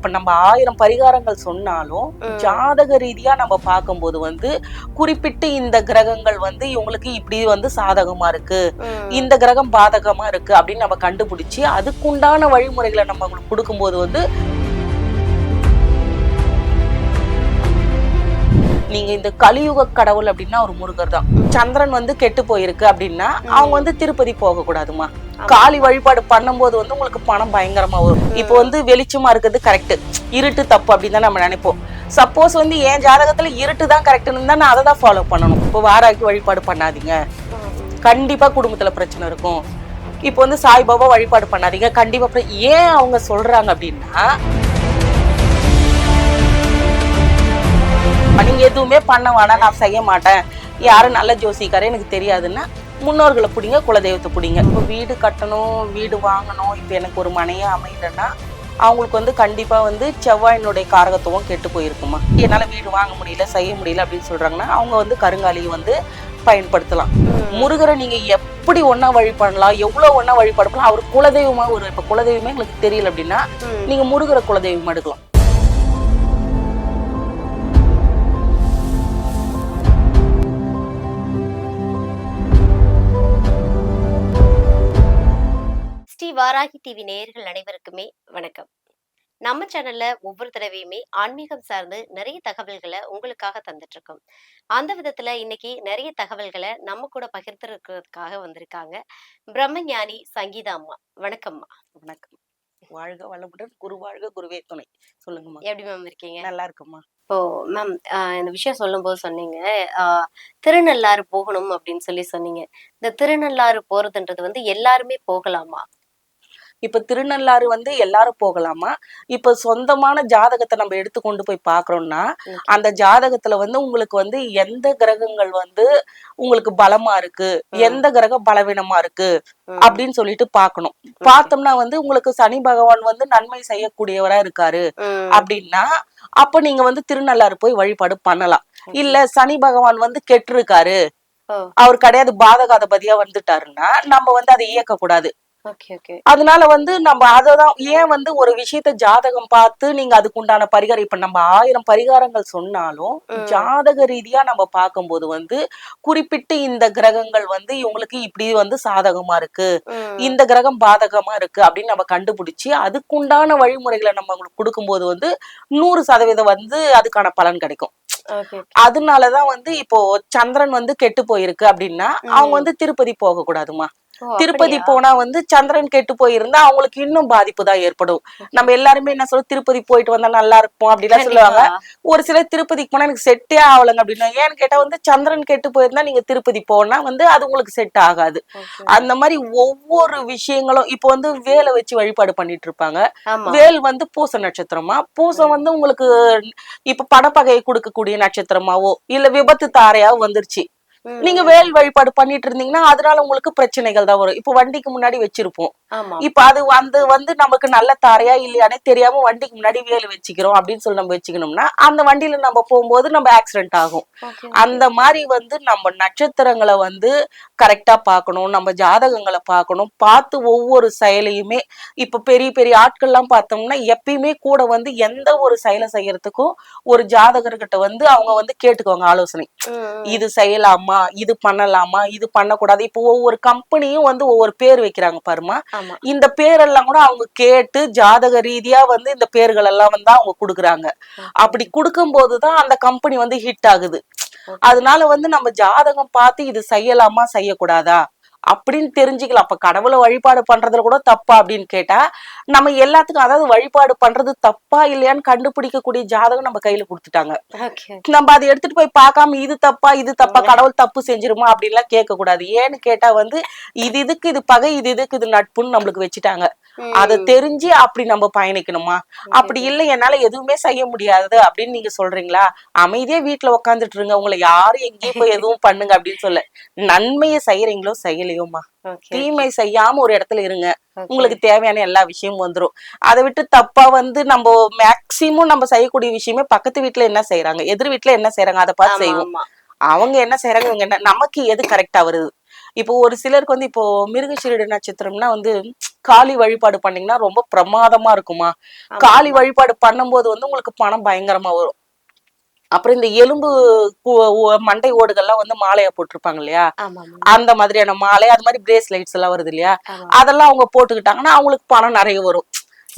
இப்ப நம்ம ஆயிரம் பரிகாரங்கள் சொன்னாலும். ஜாதக ரீதியா நம்ம பார்க்கும்போது வந்து குறிப்பிட்டு இந்த கிரகங்கள் வந்து இவங்களுக்கு இப்படி வந்து சாதகமா இருக்கு. இந்த கிரகம் பாதகமா இருக்கு அப்படின்னு நம்ம கண்டுபிடிச்சு அதுக்குண்டான வழிமுறைகளை நம்ம கொடுக்கும்போது வந்து நீங்க இந்த கலியுக கடவுள் அப்படின்னா ஒரு முருகர் தான். சந்திரன் வந்து கெட்டு போயிருக்கு அப்படின்னா அவங்க வந்து திருப்பதி போக கூடாதுமா. காளி வழிபாடு பண்ணும்போது வந்து உங்களுக்கு பணம் பயங்கரமா வரும். இப்போ வந்து வெளிச்சமா இருக்கிறது கரெக்ட் இருட்டு தப்பு அப்படின்னு தான் நம்ம நினைப்போம். சப்போஸ் வந்து என் ஜாதகத்துல இருட்டு தான் கரெக்ட்னு தான் நான் அதை தான் ஃபாலோ பண்ணணும். இப்போ வாராக்கி வழிபாடு பண்ணாதீங்க. கண்டிப்பா குடும்பத்துல பிரச்சனை இருக்கும். இப்போ வந்து சாய்பாபா வழிபாடு பண்ணாதீங்க. கண்டிப்பா ஏன் அவங்க சொல்றாங்க அப்படின்னா நீங்க எதுவுமே பண்ண வேணாம் நான் செய்ய மாட்டேன். யாரும் நல்ல ஜோசிக்காரே எனக்கு தெரியாதுன்னா முன்னோர்களை பிடிங்க குலதெய்வத்தை பிடிங்க. இப்போ வீடு கட்டணும் வீடு வாங்கணும் இப்போ எனக்கு ஒரு மனையே அமையலன்னா அவங்களுக்கு வந்து கண்டிப்பா வந்து செவ்வாயினுடைய காரகத்துவம் கெட்டு போயிருக்குமா? என்னால வீடு வாங்க முடியல செய்ய முடியல அப்படின்னு சொல்றாங்கன்னா அவங்க வந்து கருங்காலியை வந்து பயன்படுத்தலாம். முருகரை நீங்க எப்படி ஒண்ணா வழிபடலாம் எவ்வளவு ஒண்ணா வழிபடலாம் அவர் குலதெய்வமா ஒரு இப்ப குலதெய்வமே உங்களுக்கு தெரியல அப்படின்னா ம். நீங்க முருகரை குலதெய்வம் எடுக்கலாம். வாராகி டிவி நேயர்கள் அனைவருக்குமே வணக்கம். நம்ம சேனல்ல ஒவ்வொரு தடவையுமே ஆன்மீகம் சார்ந்து நிறைய தகவல்களை உங்களுக்காக தந்துட்டு இருக்கோம் அந்த விதத்துல இன்னைக்கு நிறைய தகவல்களை நம்ம கூட பகிர்ந்துருக்கிறதுக்காக வந்திருக்காங்க. பிரம்மஞானி சங்கீதா அம்மா. வணக்கம்மா. வணக்கம். வாழ்க வளமுடன் குரு வாழ்க குருவே துணை. சொல்லுங்கம்மா. எப்படி மேம் இருக்கீங்க? நல்லா இருக்குமா இப்போ மேம் இந்த விஷயம் சொல்லும்போது சொன்னீங்க. ஆஹ், திருநள்ளாறு போகணும் அப்படின்னு சொல்லி சொன்னீங்க. இந்த திருநள்ளாறு போறதுன்றது வந்து எல்லாருமே போகலாமா? இப்ப திருநள்ளாறு வந்து எல்லாரும் போகலாமா இப்ப சொந்தமான ஜாதகத்தை நம்ம எடுத்து கொண்டு போய் பாக்குறோம்னா. அந்த ஜாதகத்துல வந்து உங்களுக்கு வந்து எந்த கிரகங்கள் வந்து உங்களுக்கு பலமா இருக்கு. எந்த கிரகம் பலவீனமா இருக்கு. அப்படின்னு சொல்லிட்டு பார்க்கணும் பார்த்தோம்னா வந்து உங்களுக்கு சனி பகவான் வந்து நன்மை செய்யக்கூடியவரா இருக்காரு. அப்படின்னா அப்ப நீங்க வந்து திருநள்ளாறு போய் வழிபாடு பண்ணலாம் இல்ல சனி பகவான் வந்து கெட்டு இருக்காரு ஓ. அவர் கிடையாது பாதகாதபதியா வந்துட்டாருன்னா நம்ம வந்து அதை இயக்க கூடாது அதனால வந்து நம்ம அததான் ஏன் வந்து ஒரு விஷயத்த ஜாதகம் பார்த்து நீங்க அதுக்கு உண்டான பரிகாரம் இப்ப நம்ம ஆயிரம் பரிகாரங்கள் சொன்னாலும். ஜாதக ரீதியா நம்ம பார்க்கும்போது வந்து குறிப்பிட்டு இந்த கிரகங்கள் வந்து இவங்களுக்கு இப்படி வந்து சாதகமா இருக்கு. இந்த கிரகம் பாதகமா இருக்கு அப்படின்னு நம்ம கண்டுபிடிச்சு அதுக்குண்டான வழிமுறைகளை நம்ம அவங்களுக்கு கொடுக்கும்போது வந்து நூறு சதவீதம் வந்து அதுக்கான பலன் கிடைக்கும். அதனாலதான் வந்து இப்போ சந்திரன் வந்து கெட்டு போயிருக்கு அப்படின்னா அவங்க வந்து திருப்பதி போக கூடாதுமா திருப்பதி? போனா வந்து சந்திரன் கெட்டு போயிருந்தா அவங்களுக்கு இன்னும் பாதிப்பு தான் ஏற்படும் நம்ம எல்லாருமே என்ன சொல்ல திருப்பதி போயிட்டு வந்தா நல்லா இருக்கும் அப்படிலாம் சொல்லுவாங்க. ஒரு சிலர் திருப்பதிக்கு போனா எனக்கு செட்டே ஆகலைங்க அப்படின்னா ஏன்னு கேட்டா வந்து சந்திரன் கெட்டு போயிருந்தா நீங்க திருப்பதி போனா வந்து அது உங்களுக்கு செட் ஆகாது. அந்த மாதிரி ஒவ்வொரு விஷயங்களும் இப்போ வந்து வேலை வச்சு வழிபாடு பண்ணிட்டு இருப்பாங்க வேல் வந்து பூச நட்சத்திரமா பூசம் வந்து உங்களுக்கு இப்ப பணப்பகையை கொடுக்கக்கூடிய நட்சத்திரமாவோ இல்ல விபத்து தாரையாவோ வந்துருச்சு. நீங்க வேல் வழிபாடு பண்ணிட்டு இருந்தீங்கன்னா அதனால உங்களுக்கு பிரச்சனைகள் தான் வரும். இப்போ வண்டிக்கு முன்னாடி வச்சிருப்போம். இப்ப அது வந்து வந்து நமக்கு நல்ல தாரையா இல்லையானே தெரியாம வண்டிக்கு முன்னாடி வேல் வச்சுக்கிறோம் அப்படின்னு சொல்லி நம்ம வச்சுக்கணும்னா அந்த வண்டியில நம்ம போகும்போது நம்ம ஆக்சிடென்ட் ஆகும். அந்த மாதிரி வந்து நம்ம நட்சத்திரங்களை வந்து கரெக்டா பார்க்கணும். நம்ம ஜாதகங்களை பார்க்கணும். பார்த்து ஒவ்வொரு செயலையுமே இப்ப பெரிய பெரிய ஆட்கள்லாம் பார்த்தோம்னா எப்பயுமே கூட வந்து எந்த ஒரு செயலை செய்யறதுக்கும் ஒரு ஜாதகர்கிட்ட வந்து அவங்க வந்து கேட்டுக்குவாங்க ஆலோசனை. இது செய்யலாமா? இது பண்ணலாமா? இது பண்ணக்கூடாது. இப்போ ஒவ்வொரு கம்பெனியும் வந்து ஒவ்வொரு பேர் வைக்கிறாங்க பாருமா இந்த பேரெல்லாம் கூட அவங்க கேட்டு ஜாதக ரீதியா வந்து இந்த பேர்கள் எல்லாம் வந்து அவங்க கொடுக்குறாங்க. அப்படி கொடுக்கும்போது தான் அந்த கம்பெனி வந்து ஹிட் ஆகுது. அதனால வந்து நம்ம ஜாதகம் பார்த்து இது செய்யலாமா செய்யக்கூடாதா? அப்படின்னு தெரிஞ்சுக்கலாம் அப்ப கடவுளை வழிபாடு பண்றதுல கூட தப்பா அப்படின்னு கேட்டா நம்ம எல்லாத்துக்கும் அதாவது வழிபாடு பண்றது தப்பா இல்லையான்னு கண்டுபிடிக்கக்கூடிய ஜாதகம் நம்ம கையில கொடுத்துட்டாங்க. நம்ம அதை எடுத்துட்டு போய் பார்க்காம இது தப்பா இது தப்பா கடவுள் தப்பு செஞ்சிருமா அப்படின்லாம் கேட்க கூடாது ஏன்னு கேட்டா வந்து இது இதுக்கு இது பகை இது இதுக்கு இது நட்புன்னு நம்மளுக்கு வச்சுட்டாங்க. அதை தெரிஞ்சு அப்படி நம்ம பயணிக்கணுமா? அப்படி இல்லை என்னால எதுவுமே செய்ய முடியாது அப்படின்னு நீங்க சொல்றீங்களா? அமைதியா வீட்டுல உட்காந்துட்டு இருங்க. உங்களை யாரும் எங்கேயும் போய் எதுவும் பண்ணுங்க அப்படின்னு சொல்ல. நன்மையை செய்யறீங்களோ செய்யலையோமா. தீமை செய்யாம ஒரு இடத்துல இருங்க. உங்களுக்கு தேவையான எல்லா விஷயமும் வந்துரும். அதை விட்டு தப்பா வந்து நம்ம மேக்சிமம் நம்ம செய்யக்கூடிய விஷயமே பக்கத்து வீட்டுல என்ன செய்யறாங்க எதிர் வீட்டுல என்ன செய்யறாங்க அதை பார்த்து செய்வோம். அவங்க என்ன செய்யறாங்க இவங்க என்ன நமக்கு எது கரெக்டா வருது? இப்போ ஒரு சிலருக்கு வந்து இப்போ மிருகசீரிட நட்சத்திரம்னா வந்து காளி வழிபாடு பண்ணீங்கன்னா ரொம்ப பிரமாதமா இருக்குமா. காளி வழிபாடு பண்ணும்போது வந்து உங்களுக்கு பணம் பயங்கரமா வரும். அப்புறம் இந்த எலும்பு மண்டை ஓடுகள்லாம் வந்து மாலையா போட்டிருப்பாங்க இல்லையா? அந்த மாதிரியான மாலை அது மாதிரி பிரேஸ்லைட்ஸ் எல்லாம் வருது இல்லையா. அதெல்லாம் அவங்க போட்டுக்கிட்டாங்கன்னா அவங்களுக்கு பணம் நிறைய வரும்.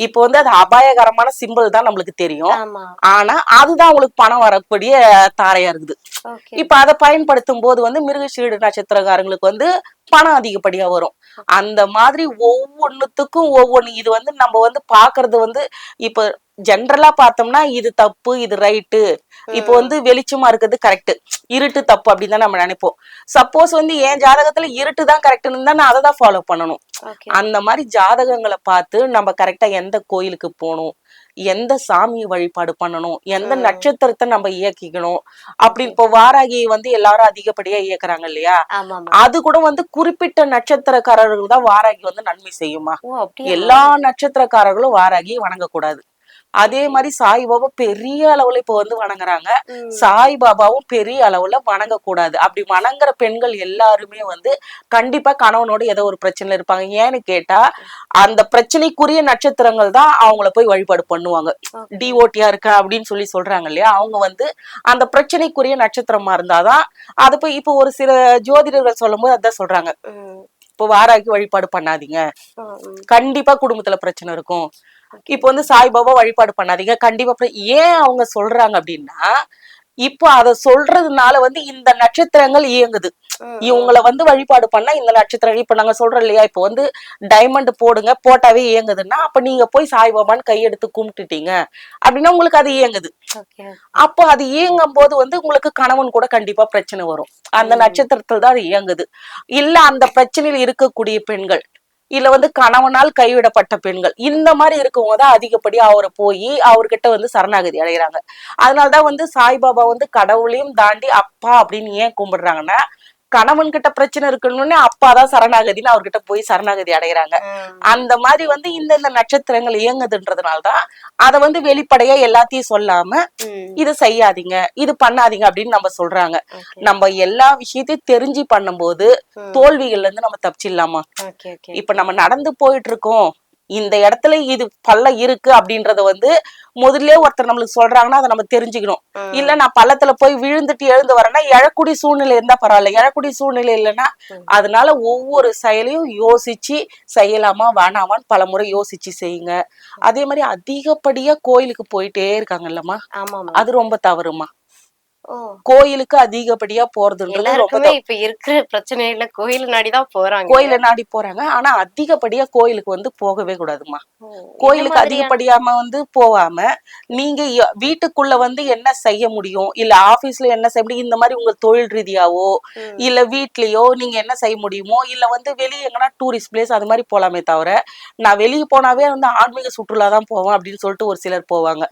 இப்போ வந்து அது அபாயகரமான சிம்பிள் தான் நம்மளுக்கு தெரியும். ஆனா அதுதான் அவங்களுக்கு பணம் வரக்கூடிய தாரையா இருக்குது. இப்ப அதை பயன்படுத்தும் போது வந்து மிருகசீடு நட்சத்திரக்காரங்களுக்கு வந்து பணம் அதிகப்படியா வரும். அந்த மாதிரி ஒவ்வொன்னுத்துக்கும் ஒவ்வொன்னு இது வந்து நம்ம வந்து பாக்குறது வந்து இப்ப ஜென்ரலா பார்த்தோம்னா இது தப்பு இது ரைட்டு இப்போ வந்து வெளிச்சமா இருக்கிறது கரெக்ட் இருட்டு தப்பு அப்படின்னு தான் நம்ம நினைப்போம். சப்போஸ் வந்து என் ஜாதகத்துல இருட்டு தான் கரெக்ட்னு தான் நான் அதை தான் ஃபாலோ பண்ணணும். அந்த மாதிரி ஜாதகங்களை பார்த்து நம்ம கரெக்டா எந்த கோயிலுக்கு போகணும் எந்த சாமி வழிபாடு பண்ணணும் எந்த. நட்சத்திரத்தை நம்ம இயக்கிக்கணும் அப்படி இப்போ வாராகி வந்து எல்லாரும் அதிகப்படியா இயக்குறாங்க இல்லையா? அது கூட வந்து குறிப்பிட்ட நட்சத்திரக்காரர்கள் தான் வாராகி வந்து நன்மை செய்யுமா? எல்லா நட்சத்திரக்காரர்களும் வாராகி வணங்கக்கூடாது. அதே மாதிரி சாய்பாபா பெரிய அளவுல இப்போ வந்து வணங்குறாங்க. சாய்பாபாவும் பெரிய அளவுல வணங்கக்கூடாது அப்படி வணங்குற பெண்கள் எல்லாருமே வந்து கண்டிப்பா கணவனோட ஏதோ ஒரு பிரச்சனையில இருப்பாங்க ஏன்னு கேட்டா அந்த பிரச்சனைக்குரிய நட்சத்திரங்கள் தான் அவங்கள போய் வழிபாடு பண்ணுவாங்க. டிஓடியா இருக்க அப்படின்னு சொல்லி சொல்றாங்க இல்லையா அவங்க வந்து அந்த பிரச்சனைக்குரிய நட்சத்திரமா இருந்தாதான் அது போய் இப்போ ஒரு சில ஜோதிடர்கள் சொல்லும்போது அதான் சொல்றாங்க. இப்போ வாராகி வழிபாடு பண்ணாதீங்க. கண்டிப்பா குடும்பத்துல பிரச்சனை இருக்கும் இப்போ வந்து சாய்பாபா வழிபாடு பண்ணாதீங்க. கண்டிப்பா ஏன் அவங்க சொல்றாங்க அப்படின்னா இப்போ அத சொல்றதுனால வந்து இந்த நட்சத்திரங்கள் இயங்குது. இவங்கள வந்து வழிபாடு பண்ணா இந்த நட்சத்திரம் இப்ப நாங்க சொல்றோம் இல்லையா இப்போ வந்து டைமண்ட் போடுங்க போட்டாவே இயங்குதுன்னா அப்ப நீங்க போய் சாய்பாபான்னு கையெடுத்து கும்பிட்டுட்டீங்க. அப்படின்னா உங்களுக்கு அது இயங்குது. அப்போ அது இயங்கும் போது வந்து உங்களுக்கு கணவன் கூட கண்டிப்பா பிரச்சனை வரும். அந்த. நட்சத்திரத்தில் தான் அது இயங்குது. இல்ல அந்த பிரச்சனையில் இருக்கக்கூடிய பெண்கள் இல்ல வந்து கணவனால் கைவிடப்பட்ட பெண்கள். இந்த மாதிரி இருக்கவங்க தான் அதிகப்படியா அவரை போய் அவர்கிட்ட வந்து சரணாகதி அடைகிறாங்க அதனாலதான் வந்து சாய்பாபா வந்து கடவுளையும் தாண்டி அப்பா அப்படின்னு ஏன் கும்பிடுறாங்கன்னா கணவன் கிட்ட பிரச்சனை இருக்கணும்னு அப்பா தான் சரணாகதின்னு அவர்கிட்ட போய் சரணாகதி அடைகிறாங்க. அந்த மாதிரி வந்து இந்த இந்த நட்சத்திரங்கள் இயங்குதுன்றதுனாலதான் அதை வந்து வெளிப்படையா எல்லாத்தையும் சொல்லாம. இது செய்யாதீங்க இது பண்ணாதீங்க அப்படின்னு நம்ம சொல்றாங்க நம்ம எல்லா விஷயத்தையும் தெரிஞ்சு பண்ணும்போது. தோல்விகள்ல இருந்து நம்ம தப்பிச்சிடலாமா இப்ப நம்ம நடந்து போயிட்டு இருக்கோம் இந்த இடத்துல இது பள்ளம் இருக்கு அப்படின்றத வந்து முதல்ல ஒருத்தர் நம்மளுக்கு சொல்றாங்கன்னா அதை நம்ம தெரிஞ்சுக்கணும். இல்ல நான் பள்ளத்துல போய் விழுந்துட்டு எழுந்து வரேன்னா எழக்கூடிய சூழ்நிலை இருந்தா பரவாயில்ல. எழக்கூடிய சூழ்நிலை இல்லைன்னா. அதனால ஒவ்வொரு செயலையும் யோசிச்சு செய்யலாமா வேணாமான்னு பலமுறை யோசிச்சு செய்யுங்க. அதே மாதிரி அதிகப்படியா கோயிலுக்கு போயிட்டே இருக்காங்கல்லம்மா ஆமா ஆமா அது ரொம்ப தவறுமா கோயிலுக்கு அதிகப்படியா போறதுன்றது ரொம்ப இப்ப இருக்கிற பிரச்சனையில கோயில் நாடிதான் போறாங்க. கோயில நாடி போறாங்க. ஆனா அதிகப்படியா கோயிலுக்கு வந்து போகவே கூடாதுமா கோயிலுக்கு அதிகப்படியாம வந்து போகாம நீங்க வீட்டுக்குள்ள வந்து என்ன செய்ய முடியும்? இல்ல ஆபீஸ்ல என்ன செய்ய முடியும்? இந்த மாதிரி உங்க தொழில் ரீதியாவோ. இல்ல வீட்லயோ நீங்க என்ன செய்ய முடியுமோ இல்ல வந்து வெளியே எங்கன்னா டூரிஸ்ட் பிளேஸ் அது மாதிரி போலாமே தவிர நான் வெளியே போனாவே வந்து ஆன்மீக சுற்றுலா தான் போவேன் அப்படின்னு சொல்லிட்டு ஒரு சிலர் போவாங்க.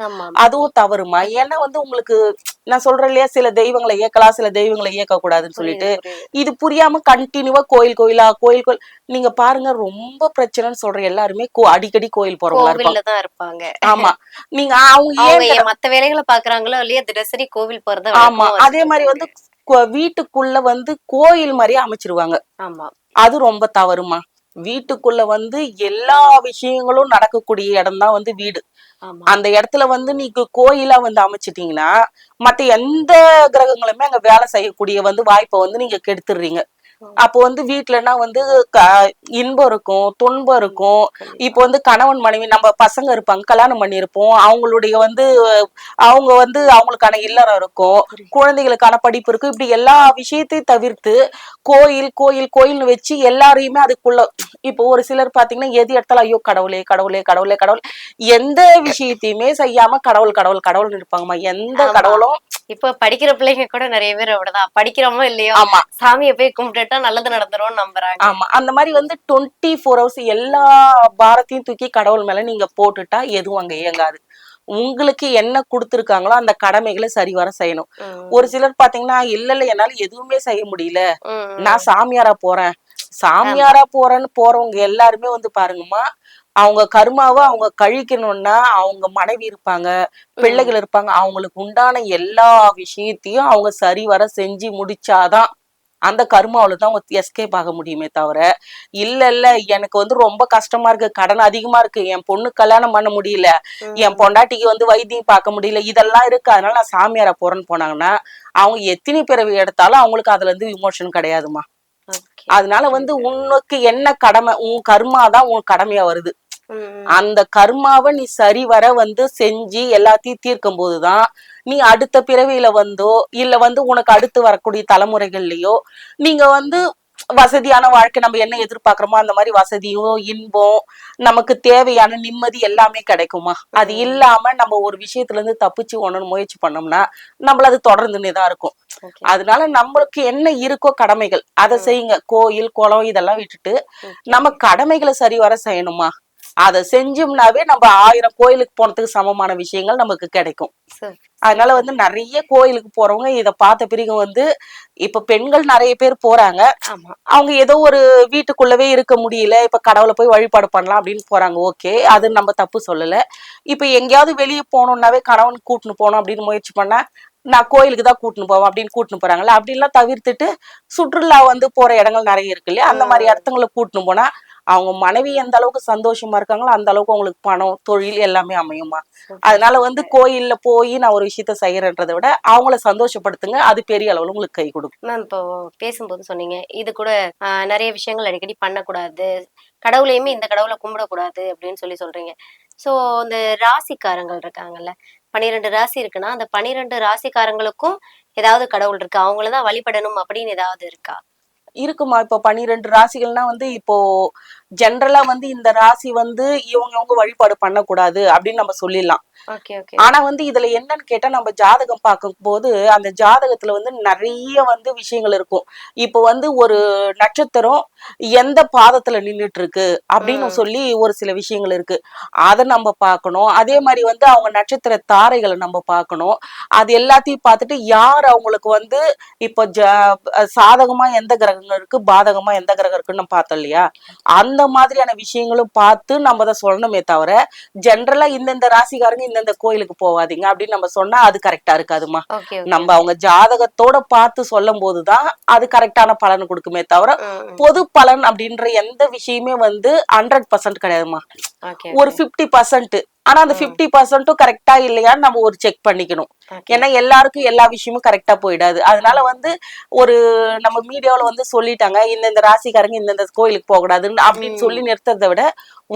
அதுவும் தவறுமா ஏன்னா வந்து உங்களுக்கு நான் சொல்றேன் இல்லையா? சில தெய்வங்களை இயக்கலாம் சில தெய்வங்களை இயக்க கூடாதுன்னு சொல்லிட்டு. இது புரியாம கண்டினியூவா கோயில் கோயிலா கோயில் கோயில். நீங்க பாருங்க ரொம்ப பிரச்சனைன்னு சொல்ற எல்லாருமே அடிக்கடி கோயில் போறவங்களா இருப்பாங்க. ஆமா. நீங்க அவங்க ஏன் மத்த வேலைகளை பாக்குறாங்களோ இல்லையா தினசரி கோவில் போறத ஆமா. அதே மாதிரி வந்து வீட்டுக்குள்ள வந்து கோயில் மாதிரியே அமைச்சிருவாங்க. ஆமா. அது ரொம்ப தவறுமா. வீட்டுக்குள்ள வந்து எல்லா விஷயங்களும் நடக்கக்கூடிய இடம் தான் வந்து வீடு. அந்த இடத்துல வந்து நீங்க கோயிலா வந்து அமைச்சிட்டீங்கன்னா மத்த எந்த கிரகங்களுமே அங்க வேலை செய்யக்கூடிய வந்து வாய்ப்பை வந்து நீங்க கெடுத்துடுறீங்க. அப்போ வந்து வீட்டுலன்னா வந்து இன்பம் இருக்கும் துன்பம் இருக்கும். இப்போ வந்து கணவன் மனைவி நம்ம பசங்க இருப்பாங்க கல்யாணம் பண்ணியிருப்போம். அவங்களுடைய வந்து அவங்க வந்து அவங்களுக்கான இல்லறம் இருக்கும். குழந்தைகளுக்கான படிப்பு இருக்கும். இப்படி எல்லா விஷயத்தையும் தவிர்த்து கோயில் கோயில் கோயில்னு வச்சு எல்லாரையுமே அதுக்குள்ள இப்போ ஒரு சிலர் பாத்தீங்கன்னா எது எடுத்தாலும் ஐயோ கடவுளே கடவுளே கடவுளே கடவுள். எந்த விஷயத்தையுமே செய்யாம கடவுள் கடவுள் கடவுள் இருப்பாங்கம்மா. எந்த. கடவுளும் இப்ப படிக்கிற பிள்ளைங்க கூட நிறைய பேர் அப்படிதான். படிக்கிறோமோ இல்லையோ ஆமா. சாமியை போய் கும்பிட்டுட்டா நல்லது நடந்துரும் நம்புறாங்க. ஆமா. அந்த மாதிரி வந்து டுவெண்ட்டி ஃபோர் ஹவர்ஸ் எல்லா பாரத்தையும் தூக்கி கடவுள் மேல நீங்க போட்டுட்டா எதுவும் அங்க இயங்காது. உங்களுக்கு என்ன கொடுத்துருக்காங்களோ அந்த கடமைகளை சரிவர செய்யணும். ஒரு சிலர் பாத்தீங்கன்னா இல்ல இல்ல என்னால எதுவுமே செய்ய முடியல. நான் சாமியாரா போறேன். சாமியாரா போறேன்னு போறவங்க எல்லாருமே வந்து பாருங்கம்மா அவங்க கர்மாவை அவங்க கழிக்கணும்னா அவங்க மனைவி இருப்பாங்க பிள்ளைகள் இருப்பாங்க. அவங்களுக்கு உண்டான எல்லா விஷயத்தையும் அவங்க சரிவர செஞ்சு முடிச்சாதான் அந்த கர்மாவில தான் எஸ்கேப் ஆக முடியுமே தவிர இல்ல இல்ல எனக்கு வந்து ரொம்ப கஷ்டமா இருக்கு கடன் அதிகமா இருக்கு என் பொண்ணு கல்யாணம் பண்ண முடியல என் பொண்டாட்டிக்கு வந்து வைத்தியம் பார்க்க முடியல இதெல்லாம் இருக்கு அதனால நான் சாமியார போறேன்னு போனாங்கன்னா அவங்க எத்தனை பிறவி எடுத்தாலும் அவங்களுக்கு அதுல இருந்து விமோஷன் கிடையாதுமா. அதனால வந்து உனக்கு என்ன கடமை உன் கர்மா தான் உன் கடமையா வருது. அந்த கர்மாவை நீ சரிவர வந்து செஞ்சு எல்லாத்தையும் தீர்க்கும் போதுதான் நீ அடுத்த பிறவியில வந்தோ இல்ல வந்து உனக்கு அடுத்து வரக்கூடிய தலைமுறைகள்லயோ நீங்க வந்து வசதியான வாழ்க்கை நம்ம என்ன எதிர்பார்க்கறோமோ அந்த மாதிரி வசதியும் இன்பம் நமக்கு தேவையான நிம்மதி எல்லாமே கிடைக்குமா அது இல்லாம நம்ம ஒரு விஷயத்துல இருந்து தப்பிச்சு ஒண்ணு முயற்சி பண்ணோம்னா நம்மள அது தொடர்ந்துன்னே தான் இருக்கும். அதனால நம்மளுக்கு என்ன இருக்கோ கடமைகள் அதை செய்யுங்க. கோயில் குளம் இதெல்லாம் விட்டுட்டு நம்ம கடமைகளை சரிவர செய்யணுமா? அதை செஞ்சோம்னாவே நம்ம ஆயிரம் கோயிலுக்கு போனதுக்கு சமமான விஷயங்கள் நமக்கு கிடைக்கும். அதனால வந்து நிறைய கோயிலுக்கு போறவங்க இத பார்த்த பிறகு வந்து இப்ப பெண்கள் நிறைய பேர் போறாங்க. அவங்க ஏதோ ஒரு வீட்டுக்குள்ளவே இருக்க முடியல இப்ப கடவுளை போய் வழிபாடு பண்ணலாம் அப்படின்னு போறாங்க ஓகே. அது நம்ம தப்பு சொல்லல. இப்ப எங்கேயாவது வெளியே போகணும்னாவே கணவன் கூட்டின்னு போகணும் அப்படின்னு முயற்சி பண்ணா நான் கோயிலுக்கு தான் கூட்டின்னு போவேன் அப்படின்னு கூட்டின்னு போறாங்களா அப்படிலாம் தவிர்த்துட்டு சுற்றுலா வந்து போற இடங்கள் நிறைய இருக்கு இல்லையா? அந்த மாதிரி இடத்துங்களை கூட்டின்னு போனா அவங்க மனைவி எந்த அளவுக்கு சந்தோஷமா இருக்காங்களோ அந்த அளவுக்கு அவங்களுக்கு பணம் தொழில் எல்லாமே அமையுமா அதனால வந்து கோயில்ல போய் நான் ஒரு விஷயத்த செய்யறேன்றதை விட அவங்கள சந்தோஷப்படுத்துங்க. அது பெரிய அளவுல உங்களுக்கு கை கொடுக்கும். மேம் இப்போ பேசும்போது சொன்னீங்க. இது கூட நிறைய விஷயங்கள் அடிக்கடி பண்ணக்கூடாது. கடவுளையுமே இந்த கடவுளை கும்பிடக்கூடாது அப்படின்னு சொல்லி சொல்றீங்க. சோ இந்த ராசிக்காரங்கள் இருக்காங்கல்ல பன்னிரெண்டு ராசி இருக்குன்னா அந்த பன்னிரெண்டு ராசிக்காரங்களுக்கும் ஏதாவது கடவுள் இருக்கா? அவங்கள தான் வழிபடணும் அப்படின்னு ஏதாவது இருக்கா? இருக்குமா. இப்போ பன்னிரெண்டு ராசிகள்னா வந்து இப்போ ஜென்ரலா வந்து இந்த ராசி வந்து இவங்க இவங்க வழிபாடு பண்ணக்கூடாது அப்படின்னு நம்ம சொல்லிடலாம். ஆனா வந்து இதுல என்னன்னு கேட்டா நம்ம ஜாதகம் பார்க்கும் போது அந்த ஜாதகத்துல வந்து நிறைய வந்து விஷயங்கள் இருக்கும். இப்போ வந்து ஒரு நட்சத்திரம் எந்த பாதத்துல நின்னுட்டு இருக்கு அப்படின்னு. சொல்லி ஒரு சில விஷயங்கள் இருக்கு. அதை நம்ம பார்க்கணும். அதே மாதிரி வந்து அவங்க நட்சத்திர தாரைகளை நம்ம பார்க்கணும். அது எல்லாத்தையும் பார்த்துட்டு யார் அவங்களுக்கு வந்து இப்போ ஜ சாதகமா எந்த கிரகங்கள் இருக்கு பாதகமா எந்த கிரகம் இருக்குன்னு நம்ம பார்த்தோம் இல்லையா? அந்த மாதிரியான விஷயங்களும் பார்த்து நம்ம அதை சொல்லணுமே தவிர ஜென்ரலா இந்தந்த ராசிக்காரங்க இந்தந்த கோயிலுக்கு போவாதீங்க அப்படின்னு நம்ம சொன்னா அது கரெக்டா இருக்காதுமா நம்ம அவங்க ஜாதகத்தோட பார்த்து சொல்லும் போதுதான் அது கரெக்டான பலன் கொடுக்குமே தவிர பொது பலன் அப்படின்ற எந்த விஷயமே வந்து ஹண்ட்ரட் பர்சன்ட் கிடையாதுமா ஒரு பிப்டி பர்சன்ட் ஆனா அந்த பிப்டி பர்சன்ட்டும் கரெக்டா இல்லையான்னு நம்ம ஒரு செக் பண்ணிக்கணும். ஏன்னா எல்லாருக்கும் எல்லா விஷயமும் கரெக்டா போயிடாது. அதனால வந்து ஒரு நம்ம மீடியாவுல வந்து சொல்லிட்டாங்க இந்தந்த ராசிக்காரங்க இந்தந்த கோயிலுக்கு போக கூடாதுன்னு அப்படின்னு. சொல்லி நிறுத்துறதை விட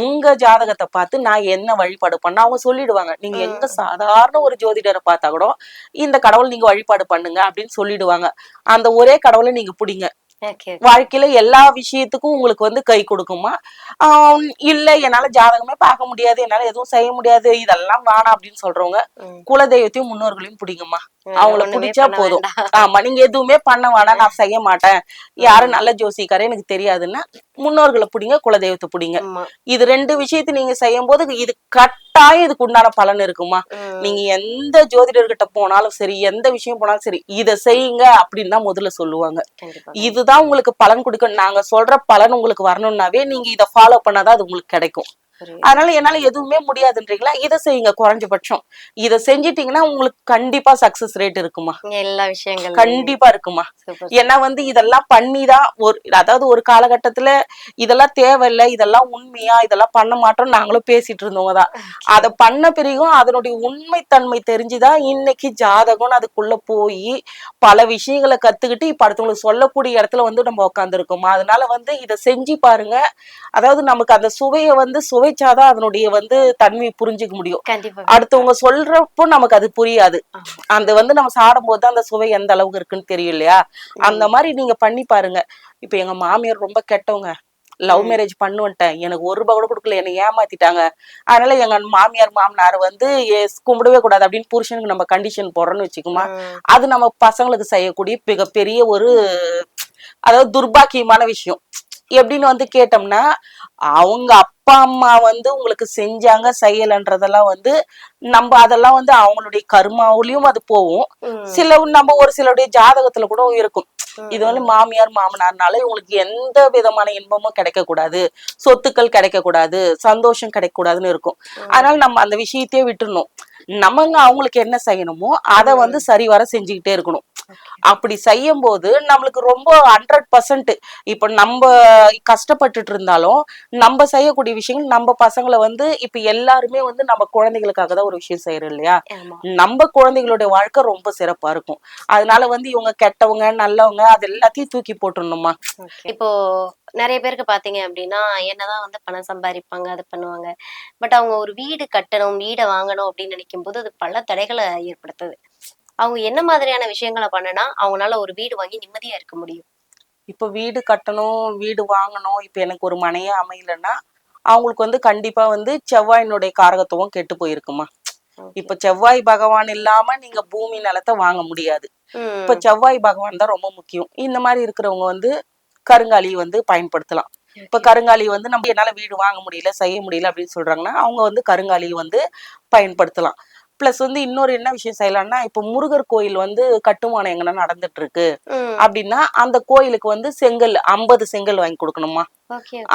உங்க ஜாதகத்தை பார்த்து நான் என்ன வழிபாடு பண்ண அவங்க சொல்லிடுவாங்க. நீங்க. எங்க சாதாரண ஒரு ஜோதிடரை பார்த்தா கூட இந்த கடவுள் நீங்க வழிபாடு பண்ணுங்க அப்படின்னு சொல்லிடுவாங்க. அந்த ஒரே கடவுளை நீங்க பிடிங்க. வாழ்க்கையில எல்லா விஷயத்துக்கும் உங்களுக்கு வந்து கை கொடுக்குமா? இல்ல என்னால ஜாதகமே பார்க்க முடியாது என்னால எதுவும் செய்ய முடியாது இதெல்லாம் வேணாம் அப்படின்னு சொல்றவங்க குலதெய்வத்தையும் முன்னோர்களையும் பிடிக்குமா? அவங்கள பிடிச்சா போதும். ஆமா நீங்க எதுவுமே பண்ண வேணாம் நான் செய்ய மாட்டேன். யாரும் நல்ல ஜோசிக்காரே எனக்கு தெரியாதுன்னா முன்னோர்களை பிடிங்க குலதெய்வத்தை பிடிங்க. இது ரெண்டு விஷயத்தை நீங்க செய்யும் போது இது கட்டாயம் இதுக்கு உண்டான பலன் இருக்குமா? நீங்க எந்த ஜோதிடர்கிட்ட போனாலும் சரி எந்த விஷயம் போனாலும் சரி இத செய்யுங்க அப்படின்னு தான் முதல்ல சொல்லுவாங்க. இதுதான் உங்களுக்கு பலன் கொடுக்கும் நாங்க சொல்ற பலன் உங்களுக்கு வரணும்னாவே நீங்க இத ஃபாலோ பண்ணாதான் அது உங்களுக்கு கிடைக்கும். அதனால என்னால எதுவுமே முடியாதுன்றீங்களா? இதை செய்யுங்க குறைஞ்சபட்சம். இத செஞ்சிட்டீங்கன்னா உங்களுக்கு கண்டிப்பா சக்சஸ் ரேட் இருக்குமா? எல்லா விஷயங்கள் கண்டிப்பா இருக்குமா. ஏன்னா வந்து இதெல்லாம் பண்ணிதான் ஒரு அதாவது ஒரு காலகட்டத்துல இதெல்லாம் தேவையில்லை இதெல்லாம் உண்மையா இதெல்லாம் பண்ண மாட்டோம் நாங்களும் பேசிட்டு இருந்தவங்க தான் அதை பண்ண பிறகும் அதனுடைய உண்மைத்தன்மை தெரிஞ்சுதான் இன்னைக்கு ஜாதகம்னு அதுக்குள்ள போய் பல விஷயங்களை கத்துக்கிட்டு இப்ப அடுத்தவங்களுக்கு சொல்லக்கூடிய இடத்துல வந்து நம்ம உட்காந்துருக்கோமா அதனால வந்து இதை செஞ்சு பாருங்க. அதாவது நமக்கு அந்த சுவையை வந்து சுவைச்சாதான் அதனுடைய வந்து தன்மை புரிஞ்சுக்க முடியும். அடுத்தவங்க சொல்றப்போ நமக்கு அது புரியாது. அந்த வந்து நம்ம சாடும் போது அந்த சுவை எந்த அளவுக்கு இருக்குன்னு தெரியும் இல்லையா? அந்த மாதிரி நீங்க பண்ணி பாருங்க. இப்ப எங்க மாமியார் ரொம்ப கெட்டவங்க. லவ். மேரேஜ் பண்ணுவன்ட்டேன். எனக்கு ஒரு ரூபாய் கூட கொடுக்கல. என்னை ஏமாத்திட்டாங்க. அதனால எங்க மாமியார் மாமனார் வந்து கும்பிடவே கூடாது அப்படின்னு புருஷனுக்கு நம்ம கண்டிஷன் போடுறோம்னு வச்சுக்குமா. அது நம்ம பசங்களுக்கு செய்யக்கூடிய மிகப்பெரிய ஒரு அதாவது துர்பாக்கியமான விஷயம். எப்படின்னு வந்து கேட்டோம்னா அவங்க அப்பா அம்மா வந்து உங்களுக்கு செஞ்சாங்க செய்யலன்றதெல்லாம் வந்து நம்ம அதெல்லாம் வந்து அவங்களுடைய கர்மாவுலயும் அது போகும். சில நம்ம ஒரு சிலருடைய ஜாதகத்துல கூட இருக்கும். இது வந்து மாமியார் மாமனார்னால இவங்களுக்கு எந்த விதமான இன்பமும் கிடைக்க கூடாது சொத்துக்கள் கிடைக்க கூடாது சந்தோஷம் கிடைக்க கூடாதுன்னு இருக்கும். அதனால நம்ம அந்த விஷயத்தையே விட்டுறணும். நம்மங்க அவங்களுக்கு என்ன செய்யணுமோ அதை வந்து சரிவர செஞ்சுக்கிட்டே இருக்கணும். அப்படி செய்யும் போது நம்மளுக்கு ரொம்ப ஹண்ட்ரட் பர்சன்ட் இப்ப நம்ம கஷ்டப்பட்டுட்டு இருந்தாலும் நம்ம செய்யக்கூடிய விஷயங்கள் நம்ம பசங்களை வந்து இப்ப எல்லாருமே வந்து நம்ம குழந்தைகளுக்காக தான் ஒரு விஷயம் செய்யறோம் இல்லையா? நம்ம குழந்தைகளுடைய வாழ்க்கை ரொம்ப சிறப்பா இருக்கும். அதனால வந்து இவங்க கெட்டவங்க நல்லவங்க அது எல்லாத்தையும் தூக்கி போட்டுடணுமா இப்போ நிறைய பேருக்கு பாத்தீங்க அப்படின்னா என்னதான் வந்து பணம் சம்பாதிப்பாங்க அது பண்ணுவாங்க. பட் அவங்க ஒரு வீடு கட்டணும் வீடை வாங்கணும் அப்படின்னு நினைக்கும் போது அது பல தடைகளை ஏற்படுத்துது. அவங்க என்ன மாதிரியான விஷயங்களை பண்ணனா அவங்களால ஒரு வீடு வாங்கி நிம்மதியா இருக்க முடியும். இப்ப வீடு கட்டணும் வீடு வாங்கணும் இப்ப எனக்கு ஒரு மனையே அமையலன்னா அவங்களுக்கு வந்து கண்டிப்பா வந்து செவ்வாயினுடைய காரகத்துவம் கெட்டு போயிருக்குமா? இப்ப செவ்வாய் பகவான் இல்லாம நீங்க பூமி நிலத்தை வாங்க முடியாது. இப்ப செவ்வாய் பகவான் தான் ரொம்ப முக்கியம். இந்த மாதிரி இருக்கிறவங்க வந்து கருங்காலி வந்து பயன்படுத்தலாம். இப்ப கருங்காலி வந்து நம்ம என்னால வீடு வாங்க முடியல செய்ய முடியல அப்படின்னு சொல்றாங்கன்னா அவங்க வந்து கருங்காலி வந்து பயன்படுத்தலாம். பிளஸ் வந்து இன்னொரு என்ன விஷயம் செய்யலாம்னா இப்ப முருகர் கோயில் வந்து கட்டுமானம் எங்கன்னா நடந்துட்டு இருக்கு அப்படின்னா அந்த கோயிலுக்கு வந்து செங்கல் ஐம்பது செங்கல் வாங்கி கொடுக்கணுமா.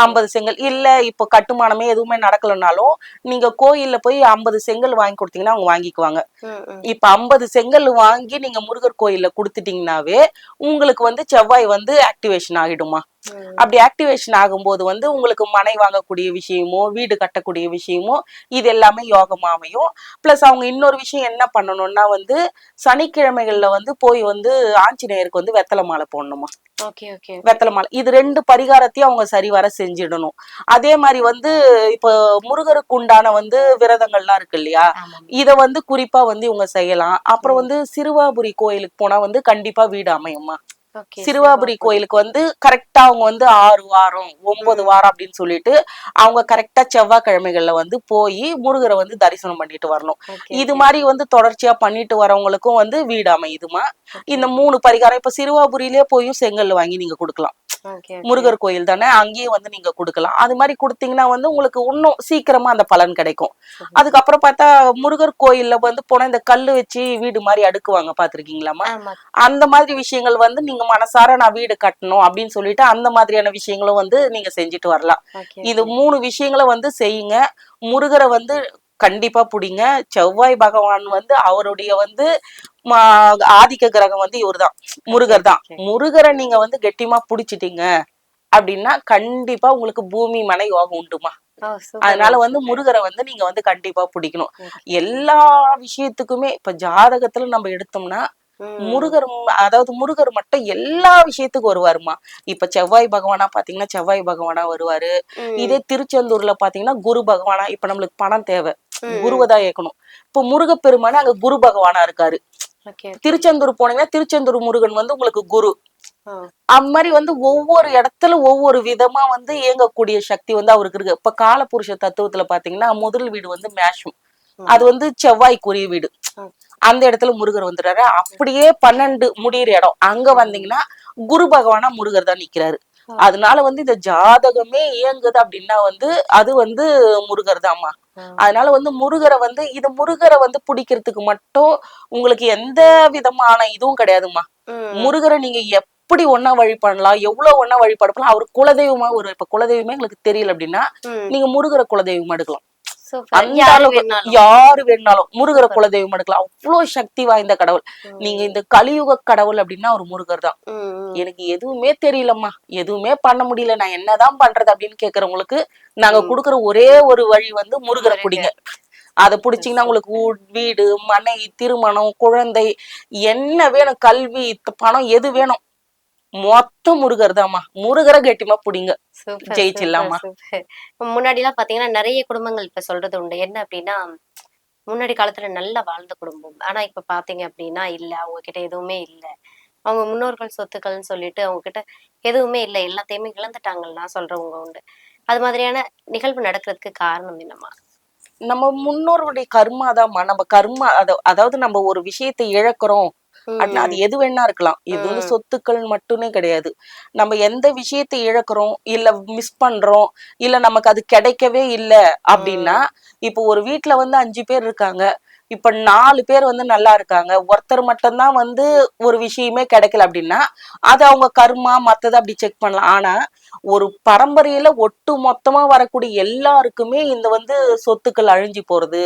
ஐம்பது செங்கல். இல்ல இப்போ கட்டுமானமே எதுவுமே நடக்கலைனாலும் நீங்க கோயில்ல போய் ஐம்பது செங்கல் வாங்கி கொடுத்தீங்கன்னா அவங்க வாங்கிக்குவாங்க. இப்ப ஐம்பது செங்கல் வாங்கி நீங்க முருகர் கோயில்ல கொடுத்துட்டீங்கன்னாவே உங்களுக்கு வந்து செவ்வாய் வந்து ஆக்டிவேஷன் ஆகிடுமா. அப்படி ஆக்டிவேஷன் ஆகும்போது வந்து உங்களுக்கு மனை வாங்கக்கூடிய விஷயமோ வீடு கட்டக்கூடிய விஷயமோ இது எல்லாமே யோகமா அமையும். பிளஸ் அவங்க இன்னொரு விஷயம் என்ன பண்ணணும்னா வந்து சனிக்கிழமைகள்ல வந்து போய் வந்து ஆஞ்சநேயருக்கு வந்து வெத்தலை மாலை போடணுமா. வெத்தலை மாலை இது ரெண்டு பரிகாரத்தையும் அவங்க சரிவர செஞ்சிடணும். அதே மாதிரி வந்து இப்போ முருகருக்கு உண்டான வந்து விரதங்கள்லாம் இருக்கு இல்லையா. இத வந்து குறிப்பா வந்து இவங்க செய்யலாம். அப்புறம் வந்து சிறுவாபுரி கோயிலுக்கு போனா வந்து கண்டிப்பா வீடு அமையுமா? சிறுவாபுரி கோயிலுக்கு வந்து கரெக்டா அவங்க வந்து ஆறு வாரம் ஒன்பது வாரம் அப்படின்னு சொல்லிட்டு அவங்க கரெக்டா செவ்வாய்க்கிழமைகள்ல வந்து போய் முருகரை வந்து தரிசனம் பண்ணிட்டு வரணும். இது மாதிரி வந்து தொடர்ச்சியா பண்ணிட்டு வரவங்களுக்கும் வந்து வீடு அமையுதுமா? இந்த மூணு பரிகாரம் இப்ப சிறுவாபுரியிலே போயும் செங்கல் வாங்கி நீங்க கொடுக்கலாம். முருகர் கோயில் தானே? அங்கேயும் வந்து நீங்க கொடுக்கலாம். அது மாதிரி கொடுத்தீங்கன்னா வந்து உங்களுக்கு இன்னும் சீக்கிரமா அந்த பலன் கிடைக்கும். அதுக்கப்புறம் பார்த்தா முருகர் கோயில்ல வந்து போனா இந்த கல்லு வச்சு வீடு மாதிரி அடுக்குவாங்க. பாத்திருக்கீங்களாமா. அந்த மாதிரி விஷயங்கள் வந்து நீங்க மனசார நான் வீடு கட்டணும் அப்படின்னு சொல்லிட்டு அந்த மாதிரியான விஷயங்களும் வந்து நீங்க செஞ்சுட்டு வரலாம். இது மூணு விஷயங்களை வந்து செய்யுங்க. முருகரை வந்து கண்டிப்பா பிடிங்க. செவ்வாய் பகவான் வந்து அவருடைய வந்து ஆதிக்க கிரகம் வந்து இவர்தான். முருகர் தான். முருகரை நீங்க வந்து கெட்டிமா புடிச்சிட்டீங்க அப்படின்னா கண்டிப்பா உங்களுக்கு பூமி மனை யோகம் உண்டுமா? அதனால வந்து. முருகரை வந்து நீங்க வந்து கண்டிப்பா பிடிக்கணும். எல்லா விஷயத்துக்குமே இப்ப ஜாதகத்துல நம்ம எடுத்தோம்னா முருகர் அதாவது முருகர் மட்டும் எல்லா விஷயத்துக்கும் வருவாருமா? இப்ப செவ்வாய் பகவானா பாத்தீங்கன்னா செவ்வாய் பகவானா வருவாரு. இதே திருச்செந்தூர்ல பாத்தீங்கன்னா குரு பகவானா இப்ப நம்மளுக்கு பணம் தேவை. ம், குருவை தான் ஏக்கணும். இப்ப முருகப்பெருமானே அங்க குரு பகவானா இருக்காரு. திருச்செந்தூர் போனீங்கன்னா திருச்செந்தூர் முருகன் வந்து உங்களுக்கு குரு. அந்த மாதிரி வந்து ஒவ்வொரு இடத்துல ஒவ்வொரு விதமா வந்து இயங்கக்கூடிய சக்தி வந்து அவருக்கு இருக்கு. இப்ப காலபுருஷ தத்துவத்துல பாத்தீங்கன்னா முதல் வீடு வந்து மேஷம். அது வந்து செவ்வாய்க்குரிய வீடு. அந்த இடத்துல முருகர் வந்துடுறாரு. அப்படியே பன்னெண்டு முடியிற இடம். அங்க வந்தீங்கன்னா குரு பகவானா முருகர் தான் நிக்கிறாரு. அதனால வந்து இந்த ஜாதகமே இயங்குது அப்படின்னா வந்து அது வந்து முருகர் தாம்மா ஆ. அதனால வந்து முருகரை வந்து இது முருகரை வந்து பிடிக்கிறதுக்கு மட்டும் உங்களுக்கு எந்த விதமான இதுவும் கிடையாதும்மா ம், முருகரை நீங்க எப்படி ஒன்னா வழிபடலாம் எவ்வளவு ஒன்னா வழிபடலாம் அவர் குலதெய்வமா ஒரு இப்ப குலதெய்வமே உங்களுக்கு தெரியல அப்படின்னா. நீங்க முருகரை குலதெய்வமா எடுக்கலாம். அந்த யாரு அளவுக்கு வேணாலும். யாரு வேணாலும் முருகரை. குலதெய்வம் எடுக்கலாம் அவ்வளவு சக்தி வாய்ந்த கடவுள் நீங்க இந்த கலியுக கடவுள் அப்படின்னா ஒரு முருகர் தான். எனக்கு எதுவுமே தெரியலம்மா எதுவுமே பண்ண முடியல நான் என்னதான் பண்றது அப்படின்னு கேக்குறவங்களுக்கு நாங்க. கொடுக்குற ஒரே ஒரு வழி வந்து முருகரை. பிடிங்க அதை பிடிச்சீங்கன்னா உங்களுக்கு வீடு மனை திருமணம் குழந்தை என்ன வேணும் கல்வி பணம் எது வேணும் மொத்தம் முருகர் தாம்மா முருகரை கெட்டிமா பிடிங்க ஜெயிச்சிடலாமா? முன்னாடி எல்லாம் பாத்தீங்கன்னா நிறைய குடும்பங்கள் இப்ப சொல்றது உண்டு. என்ன அப்படின்னா முன்னாடி காலத்துல நல்லா வாழ்ந்த குடும்பம். ஆனா இப்ப பாத்தீங்க அப்படின்னா இல்ல. அவங்க கிட்ட எதுவுமே இல்ல. அவங்க முன்னோர்கள் சொத்துக்கள்னு சொல்லிட்டு அவங்க கிட்ட எதுவுமே இல்ல. எல்லாத்தையுமே இழந்துட்டாங்கன்னா சொல்றவங்க உண்டு. அது மாதிரியான நிகழ்வு நடக்கிறதுக்கு காரணம் என்னமா நம்ம முன்னோருடைய கர்மா தான்மா நம்ம கர்மா அத- அதாவது நம்ம ஒரு விஷயத்தை இழக்கிறோம். அப்படின்னா அது எது வேணா இருக்கலாம். இது வந்து. சொத்துக்கள் மட்டுமே கிடையாது. நம்ம எந்த விஷயத்தை இழக்கிறோம் இல்ல மிஸ் பண்றோம் இல்ல நமக்கு அது கிடைக்கவே இல்ல அப்படின்னா இப்போ ஒரு வீட்ல வந்து அஞ்சு பேர் இருக்காங்க. இப்ப நாலு பேர் வந்து நல்லா இருக்காங்க. ஒருத்தர் மட்டும்தான் வந்து ஒரு விஷயமே கிடைக்கல அப்படின்னா அது அவங்க கர்மா மத்தது அப்படி செக் பண்ணலாம். ஆனா ஒரு பரம்பரையில ஒட்டு மொத்தமா வரக்கூடிய எல்லாருக்குமே இந்த வந்து சொத்துக்கள் அழிஞ்சு போறது.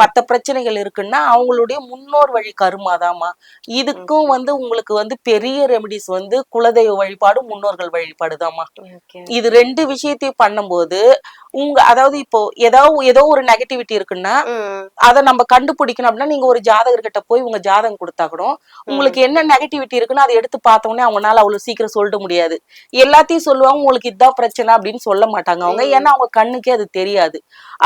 மத்த பிரச்சனைகள் இருக்குன்னா அவங்களுடைய முன்னோர் வழி கருமாதாம்மா இதுக்கும் வந்து உங்களுக்கு வந்து பெரிய ரெமடிஸ் வந்து குலதெய்வ வழிபாடு முன்னோர்கள் வழிபாடுதாம்மா Okay. இது ரெண்டு விஷயத்தையும் பண்ணும்போது உங்க அதாவது இப்போ ஏதாவது ஏதோ ஒரு நெகட்டிவிட்டி இருக்குன்னா. அதை நம்ம கண்டுபிடிக்கணும் அப்படின்னா நீங்க ஒரு ஜாதகர்கிட்ட போய் உங்க ஜாதகம் கொடுத்தா கூட உங்களுக்கு என்ன நெகட்டிவிட்டி இருக்குன்னு அதை எடுத்து பார்த்த உடனே அவங்களால அவ்வளவு சீக்கிரம் சொல்லிட முடியாது எல்லாத்தையும் சொல்லுவாங்க உங்களுக்கு இதான் பிரச்சனை அப்படின்னு சொல்ல மாட்டாங்க அவங்க. ஏன்னா அவங்க கண்ணுக்கே அது தெரியாது.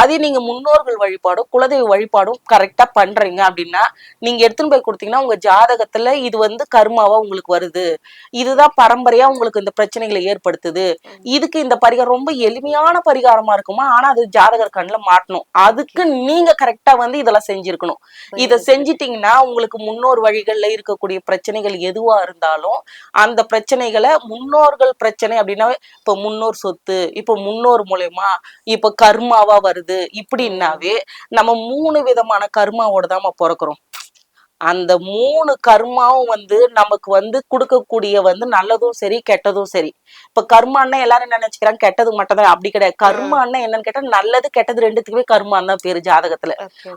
அதே நீங்க முன்னோர்கள் வழிபாடும் குலதெய்வ வழிபாடும் கரெக்டா பண்றீங்க அப்படின்னா நீங்க எடுத்துன்னு போய் கொடுத்தீங்கன்னா உங்க ஜாதகத்துல இது வந்து கர்மாவா உங்களுக்கு வருது. இதுதான் பரம்பரையா உங்களுக்கு இந்த பிரச்சனைகளை ஏற்படுத்துது. இதுக்கு இந்த பரிகாரம் ரொம்ப எளிமையான பரிகாரமா இருக்குமா? ஆனா அது ஜாதகர் கண்ணுல மாட்டணும். அதுக்கு நீங்க கரெக்டா வந்து இதெல்லாம் செஞ்சிருக்கணும். இத செஞ்சிட்டீங்கன்னா உங்களுக்கு முன்னோர் வழிகள்ல இருக்கக்கூடிய பிரச்சனைகள் எதுவா இருந்தாலும் அந்த பிரச்சனைகளை முன்னோர்கள் பிரச்சனை அப்படின்னா இப்ப முன்னோர் சொத்து இப்ப முன்னோர் மூலயமா இப்ப கர்மாவா வருது. இப்படின்னாவே நம்ம மூணு விதமான கர்மாவோட தான் பிறக்கிறோம். அந்த மூணு கர்மாவும் வந்து நமக்கு வந்து கொடுக்கக்கூடிய வந்து நல்லதும் சரி கெட்டதும் சரி. இப்ப கர்மான்னா எல்லாரும் என்ன நினைச்சுக்கிறாங்க? கெட்டது மட்டும் தான் அப்படி கிடையாது. கர்மான்னா என்னன்னு கேட்டா நல்லது கெட்டது ரெண்டுத்துக்குமே கர்மான்னு தான் பேரு ஜாதகத்துல.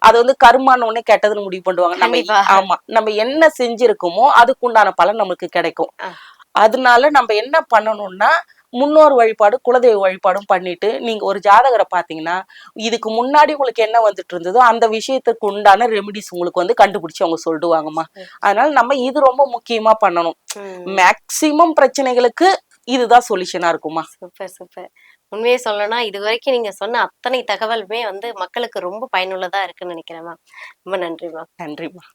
அது வந்து கருமான உடனே கெட்டதுன்னு முடிவு பண்ணுவாங்க. நம்ம. ஆமா நம்ம என்ன செஞ்சிருக்கோமோ அதுக்கு உண்டான பலன் நமக்கு கிடைக்கும். அதனால நம்ம என்ன பண்ணணும்னா முன்னோர் வழிபாடு குலதெய்வ வழிபாடும் பண்ணிட்டு நீங்க ஒரு ஜாதகரை பாத்தீங்கன்னா இதுக்கு முன்னாடி உங்களுக்கு என்ன வந்துட்டு இருந்ததோ அந்த விஷயத்துக்கு உண்டான ரெமிடிஸ் உங்களுக்கு வந்து கண்டுபிடிச்சு அவங்க சொல்லிடுவாங்கம்மா அதனால நம்ம இது ரொம்ப முக்கியமா பண்ணணும். மேக்சிமம் பிரச்சனைகளுக்கு இதுதான் சொல்யூஷனா இருக்குமா சூப்பர் சூப்பர். உண்மையை சொல்லணும்னா இது வரைக்கும் நீங்க சொன்ன அத்தனை தகவலுமே வந்து மக்களுக்கு ரொம்ப பயனுள்ளதா இருக்குன்னு நினைக்கிறேன் மேம் ரொம்ப நன்றி மேம் நன்றிம்மா.